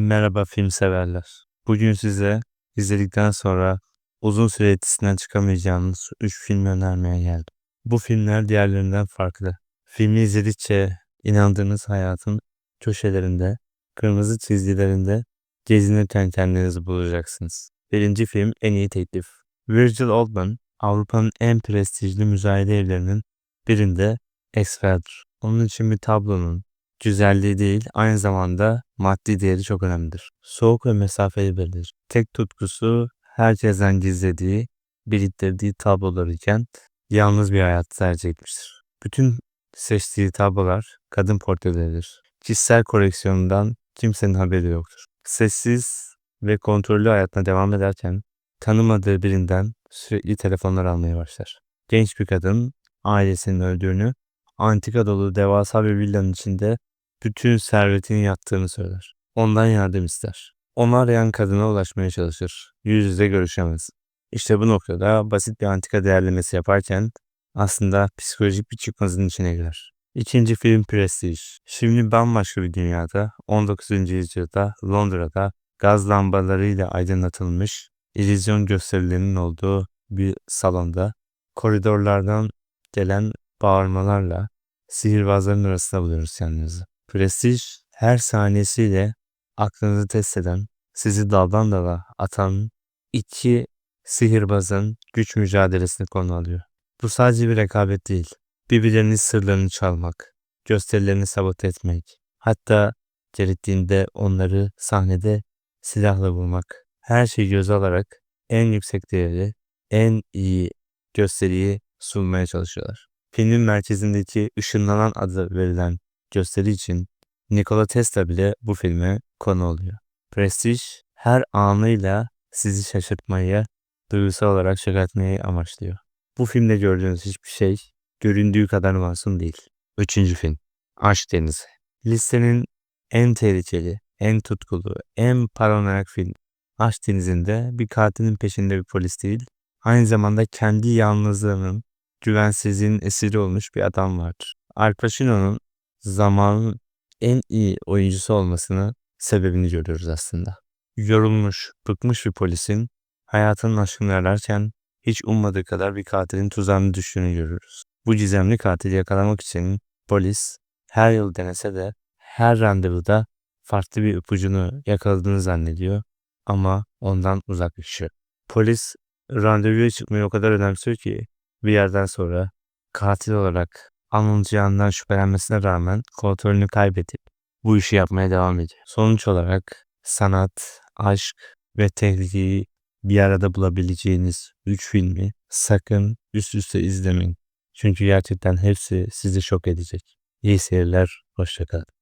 Merhaba film severler. Bugün size izledikten sonra uzun süre etkisinden çıkamayacağınız 3 film önermeye geldim. Bu filmler diğerlerinden farklı. Filmi izledikçe inandığınız hayatın köşelerinde, kırmızı çizgilerinde gezinirken kendinizi bulacaksınız. Birinci film En iyi Teklif. Virgil Oldman, Avrupa'nın en prestijli müzayede evlerinin birinde eksperdir. Onun için bir tablonun, güzelliği değil aynı zamanda maddi değeri çok önemlidir. Soğuk ve mesafeli biridir. Tek tutkusu herkesten gizlediği, biriktirdiği tablolar iken yalnız bir hayat tercih etmiştir. Bütün seçtiği tablolar kadın portreleridir. Kişisel koleksiyonundan kimsenin haberi yoktur. Sessiz ve kontrollü hayatına devam ederken tanımadığı birinden sürekli telefonlar almaya başlar. Genç bir kadın ailesinin öldüğünü, antika dolu devasa bir villanın içinde bütün servetini yattığını söyler. Ondan yardım ister. Onu arayan kadına ulaşmaya çalışır. Yüz yüze görüşemez. İşte bu noktada basit bir antika değerlemesi yaparken aslında psikolojik bir çıkmazın içine girer. İkinci film Prestige. Şimdi bambaşka bir dünyada 19. yüzyılda Londra'da gaz lambalarıyla aydınlatılmış illüzyon gösterilerinin olduğu bir salonda koridorlardan gelen bağırmalarla sihirbazların arasında buluyoruz kendimizi. Prestij her saniyesiyle aklınızı test eden, sizi daldan dala atan iki sihirbazın güç mücadelesini konu alıyor. Bu sadece bir rekabet değil. Birbirlerinin sırlarını çalmak, gösterilerini sabote etmek, hatta gerektiğinde onları sahnede silahla vurmak. Her şeyi göze alarak en yüksek değeri, en iyi gösteriyi sunmaya çalışıyorlar. Filmin merkezindeki ışınlanan adı verilen gösteri için Nikola Tesla bile bu filme konu oluyor. Prestige her anıyla sizi şaşırtmayı, duygusal olarak şaşırtmayı amaçlıyor. Bu filmde gördüğünüz hiçbir şey göründüğü kadar masum değil. Üçüncü film. Aşk Denizi. Listenin en tehlikeli, en tutkulu, en paranoyak film. Aşk Denizi'nde bir katilin peşinde bir polis değil, aynı zamanda kendi yalnızlığının, güvensizliğin esiri olmuş bir adam vardır. Al Pacino'nun zamanın en iyi oyuncusu olmasını sebebini görüyoruz aslında. Yorulmuş, bıkmış bir polisin hayatının aşkını ararken hiç ummadığı kadar bir katilin tuzağına düştüğünü görüyoruz. Bu gizemli katili yakalamak için polis her yıl denese de her randevuda farklı bir ipucunu yakaladığını zannediyor ama ondan uzaklaşıyor. Polis randevuya çıkmayı o kadar önemsiyor ki bir yerden sonra katil olarak anılacağından şüphelenmesine rağmen kontrolünü kaybedip bu işi yapmaya devam ediyor. Sonuç olarak sanat, aşk ve tehlikeyi bir arada bulabileceğiniz 3 filmi sakın üst üste izlemeyin. Çünkü gerçekten hepsi sizi şok edecek. İyi seyirler, hoşçakalın.